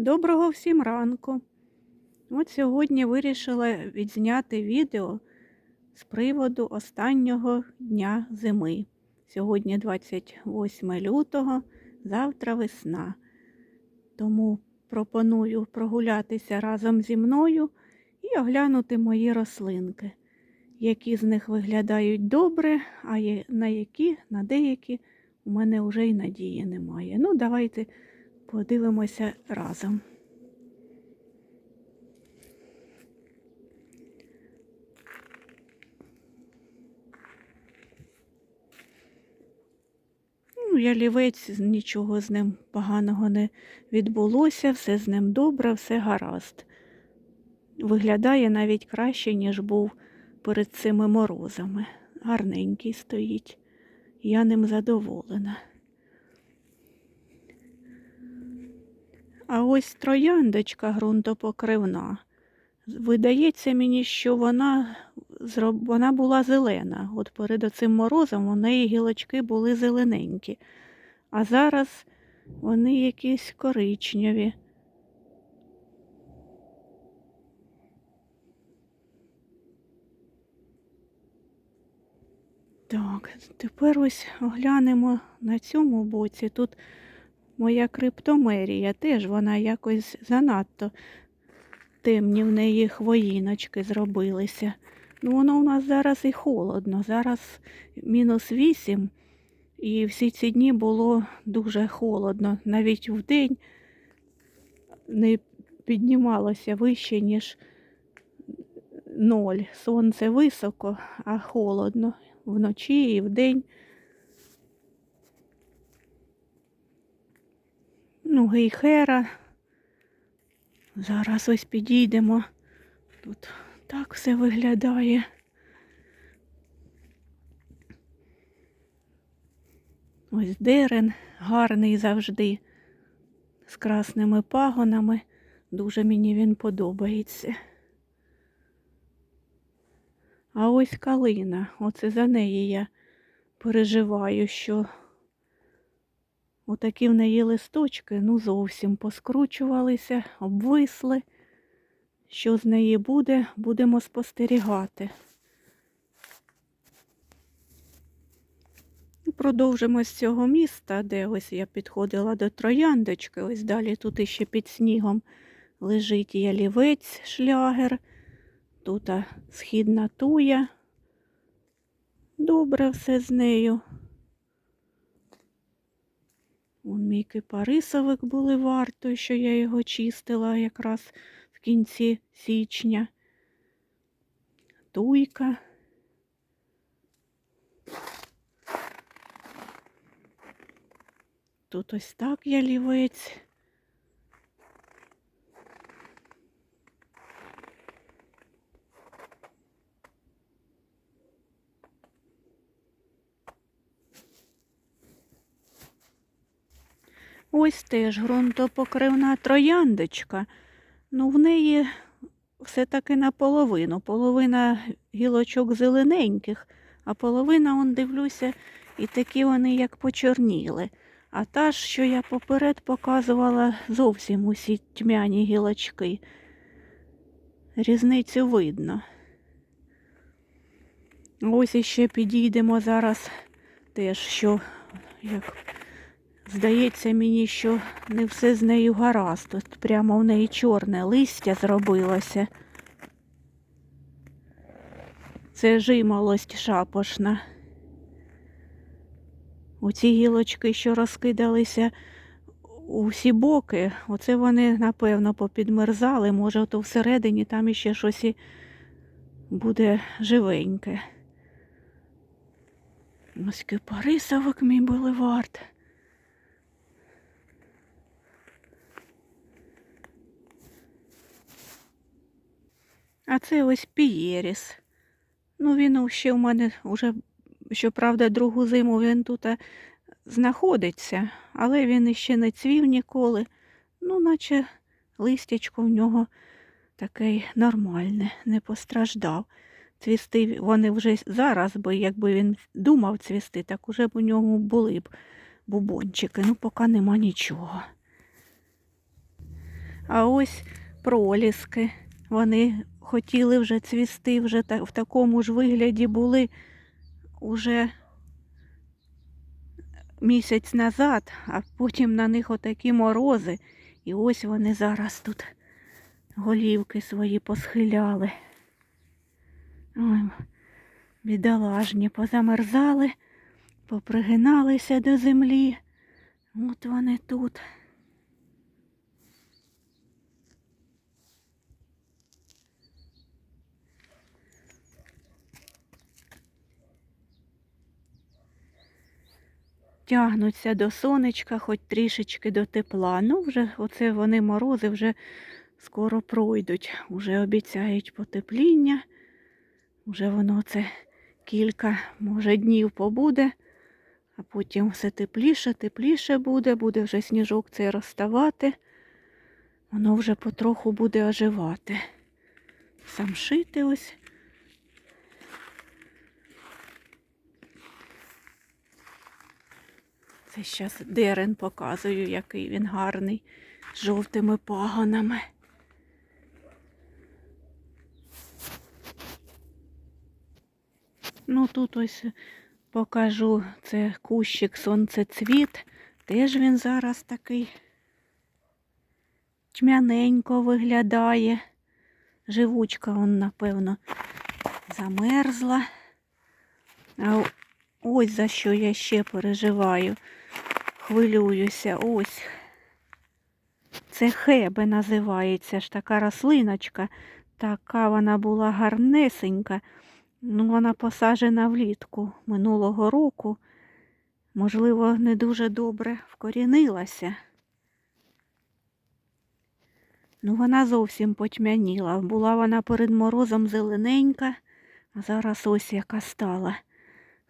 Доброго всім ранку. От сьогодні вирішила відзняти відео з приводу останнього дня зими. Сьогодні 28 лютого, завтра весна. Тому пропоную прогулятися разом зі мною і оглянути мої рослинки, які з них виглядають добре, а на які, на деякі у мене вже й надії немає. Ну, давайте подивимося разом. Ну, ялівець, нічого з ним поганого не відбулося, все з ним добре, все гаразд. Виглядає навіть краще, ніж був перед цими морозами. Гарненький стоїть. Я ним задоволена. А ось трояндочка ґрунтопокривна. Видається мені, що вона, вона була зелена. От перед оцим морозом у неї гілочки були зелененькі. А зараз вони якісь коричневі. Так, тепер ось оглянемо на цьому боці. Тут моя криптомерія теж вона якось занадто темні в неї хвоїночки зробилися. Ну, воно у нас зараз і холодно. Зараз мінус вісім, і всі ці дні було дуже холодно. Навіть вдень не піднімалося вище, ніж ноль. Сонце високо, а холодно вночі і вдень. Ну, гейхера. Зараз ось підійдемо. Тут так все виглядає. Ось дерен гарний завжди, з красними пагонами. Дуже мені він подобається. А ось калина, оце за неї я переживаю, що отакі в неї листочки ну зовсім поскручувалися, обвисли. Що з неї буде, будемо спостерігати. Продовжимо з цього міста, де ось я підходила до трояндочки. Ось далі тут іще під снігом лежить ялівець, шлягер. Тут східна туя. Добре все з нею. Вон мій кипарисовик були вартою, що я його чистила якраз в кінці січня. Туйка. Тут ось так ялівець. Ось теж ґрунтопокривна трояндочка. Ну, в неї все-таки наполовину. Половина гілочок зелененьких, а половина, он дивлюся, і такі вони як почорніли. А та що я поперед показувала, зовсім усі тьмяні гілочки. Різницю видно. Ось іще підійдемо зараз теж, що як Здається мені, що не все з нею гаразд. Тут прямо в неї чорне листя зробилося. Це жимолость шапошна. Оці гілочки, що розкидалися у всі боки, оце вони, напевно, попідмерзали. Може, то всередині там іще щось буде живеньке. Ось кипарисовик мій булевард. А це ось Пієріс. Ну, він ще в мене вже, щоправда, другу зиму він тут е, знаходиться, але він іще не цвів ніколи. Ну, наче листячко в нього таке нормальне, не постраждав. Цвісти вони вже зараз, бо якби він думав цвісти, так уже б у нього були б бубончики. Ну, поки нема нічого. А ось проліски. Вони хотіли вже цвісти, вже в такому ж вигляді були уже місяць назад, а потім на них отакі морози. І ось вони зараз тут голівки свої посхиляли. Ой, бідолажні, позамерзали, попригиналися до землі. От вони тут. Тягнуться до сонечка, хоч трішечки до тепла. Ну, вже оце вони морози вже скоро пройдуть. Уже обіцяють потепління. Уже воно це кілька, може, днів побуде, а потім все тепліше, тепліше буде, буде вже сніжок цей розставати. Воно вже потроху буде оживати. Самшити ось. Це зараз дерен показую, який він гарний, з жовтими пагонами. Ну тут ось покажу, це кущик сонцецвіт. Теж він зараз такий тьмяненько виглядає. Живучка он, напевно, замерзла. А ось за що я ще переживаю. Хвилююся. Ось. Це хебе називається ж така рослиночка. Така вона була гарнесенька. Ну, вона посаджена влітку минулого року. Можливо, не дуже добре вкорінилася. Ну, вона зовсім потьмяніла. Була вона перед морозом зелененька, а зараз ось яка стала.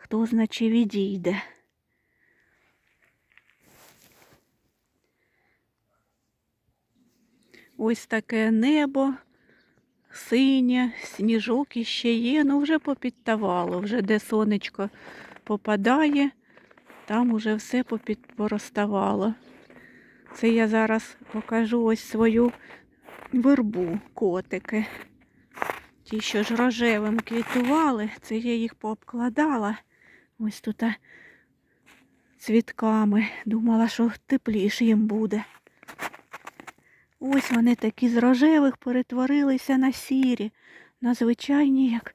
Хто значи відійде. Ось таке небо, синє, сніжок іще є, ну вже попідтавало, вже де сонечко попадає, там уже все попід... пороставало. Це я зараз покажу ось свою вербу, котики. Ті, що ж рожевим квітували, це я їх пообкладала. Ось тут цвітками. Думала, що тепліше їм буде. Ось вони такі з рожевих перетворилися на сірі, на звичайні, як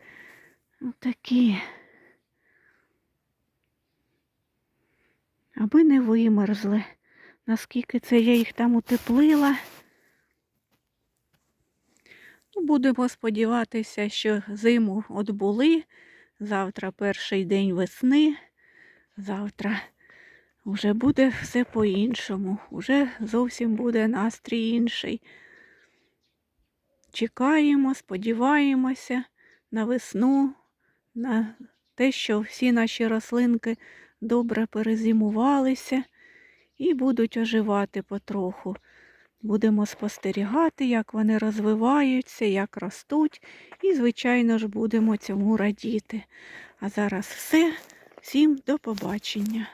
такі. Аби не вимерзли. Наскільки це я їх там утеплила. Ну, Будемо сподіватися, що зиму отбули. Завтра перший день весни. Завтра вже буде все по-іншому. Уже зовсім буде настрій інший. Чекаємо, сподіваємося на весну, на те, що всі наші рослинки добре перезимувалися і будуть оживати потроху. Будемо спостерігати, як вони розвиваються, як ростуть, і, звичайно ж, будемо цьому радіти. А зараз все. Всім до побачення.